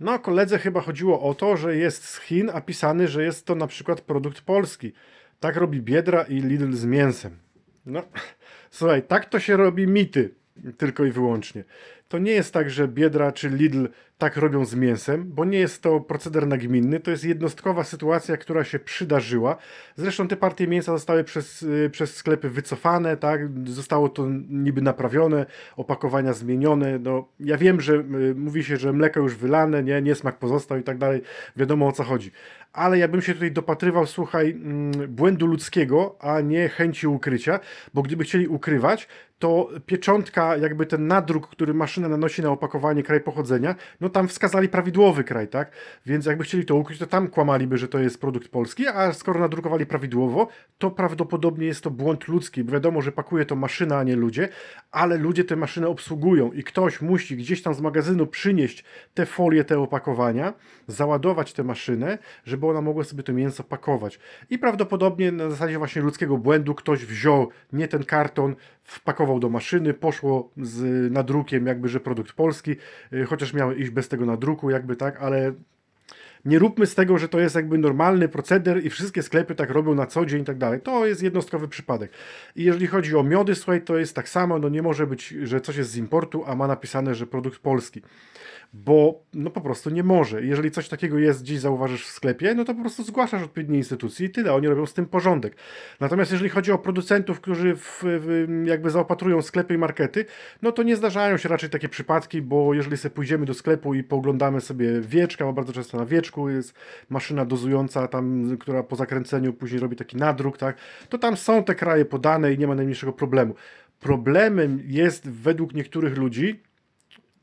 No, koledze chyba chodziło o to, że jest z Chin, a pisany, że jest to na przykład produkt polski. Tak robi Biedra i Lidl z mięsem. No, słuchaj, tak to się robi mity, tylko i wyłącznie. To nie jest tak, że Biedra czy Lidl tak robią z mięsem, bo nie jest to proceder nagminny, to jest jednostkowa sytuacja, która się przydarzyła. Zresztą te partie mięsa zostały przez, y, przez sklepy wycofane, tak? Zostało to niby naprawione, opakowania zmienione. No, ja wiem, że y, mówi się, że mleko już wylane, nie, niesmak pozostał i tak dalej. Wiadomo o co chodzi. Ale ja bym się tutaj dopatrywał, słuchaj, mm, błędu ludzkiego, a nie chęci ukrycia, bo gdyby chcieli ukrywać, to pieczątka, jakby ten nadruk, który maszyna nanosi na opakowanie kraj pochodzenia, no tam wskazali prawidłowy kraj, tak? Więc jakby chcieli to ukryć, to tam kłamaliby, że to jest produkt polski, a skoro nadrukowali prawidłowo, to prawdopodobnie jest to błąd ludzki. Bo wiadomo, że pakuje to maszyna, a nie ludzie, ale ludzie te maszyny obsługują i ktoś musi gdzieś tam z magazynu przynieść te folie, te opakowania, załadować tę maszynę, żeby ona mogła sobie to mięso pakować. I prawdopodobnie na zasadzie właśnie ludzkiego błędu ktoś wziął nie ten karton, wpakował do maszyny, poszło z nadrukiem jakby, że produkt polski, y, chociaż miały iść bez tego nadruku jakby tak, ale nie róbmy z tego, że to jest jakby normalny proceder i wszystkie sklepy tak robią na co dzień i tak dalej. To jest jednostkowy przypadek. I jeżeli chodzi o miody, słuchaj, to jest tak samo, no nie może być, że coś jest z importu, a ma napisane, że produkt polski. Bo no po prostu nie może. Jeżeli coś takiego jest, gdzieś zauważysz w sklepie, no to po prostu zgłaszasz odpowiedniej instytucji i tyle. Oni robią z tym porządek. Natomiast jeżeli chodzi o producentów, którzy w, w, jakby zaopatrują sklepy i markety, no to nie zdarzają się raczej takie przypadki, bo jeżeli sobie pójdziemy do sklepu i pooglądamy sobie wieczka, bo bardzo często na wieczku jest maszyna dozująca tam, która po zakręceniu później robi taki nadruk, tak, to tam są te kraje podane i nie ma najmniejszego problemu. Problemem jest według niektórych ludzi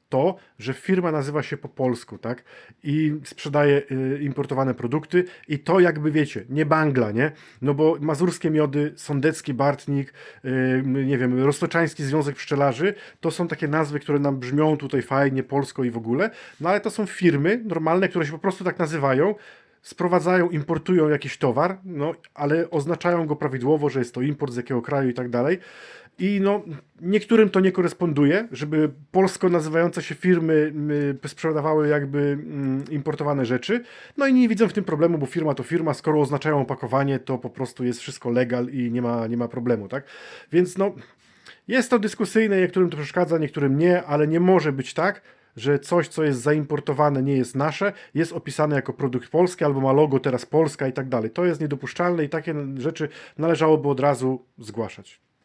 to, że firma nazywa się po polsku, tak? I sprzedaje y, importowane produkty i to jakby wiecie, nie Bangla, nie? No bo mazurskie miody, sądecki Bartnik, y, nie wiem, Roztoczański Związek Pszczelarzy, to są takie nazwy, które nam brzmią tutaj fajnie, polsko i w ogóle, no ale to są firmy normalne, które się po prostu tak nazywają, sprowadzają, importują jakiś towar, no ale oznaczają go prawidłowo, że jest to import z jakiego kraju i tak dalej. I no, niektórym to nie koresponduje, żeby polsko nazywające się firmy y, sprzedawały jakby mm, importowane rzeczy. No i nie widzą w tym problemu, bo firma to firma, skoro oznaczają opakowanie, to po prostu jest wszystko legal i nie ma, nie ma problemu, tak? Więc no, jest to dyskusyjne, niektórym to przeszkadza, niektórym nie, ale nie może być tak, że coś, co jest zaimportowane, nie jest nasze, jest opisane jako produkt polski albo ma logo teraz Polska i tak dalej. To jest niedopuszczalne i takie rzeczy należałoby od razu zgłaszać.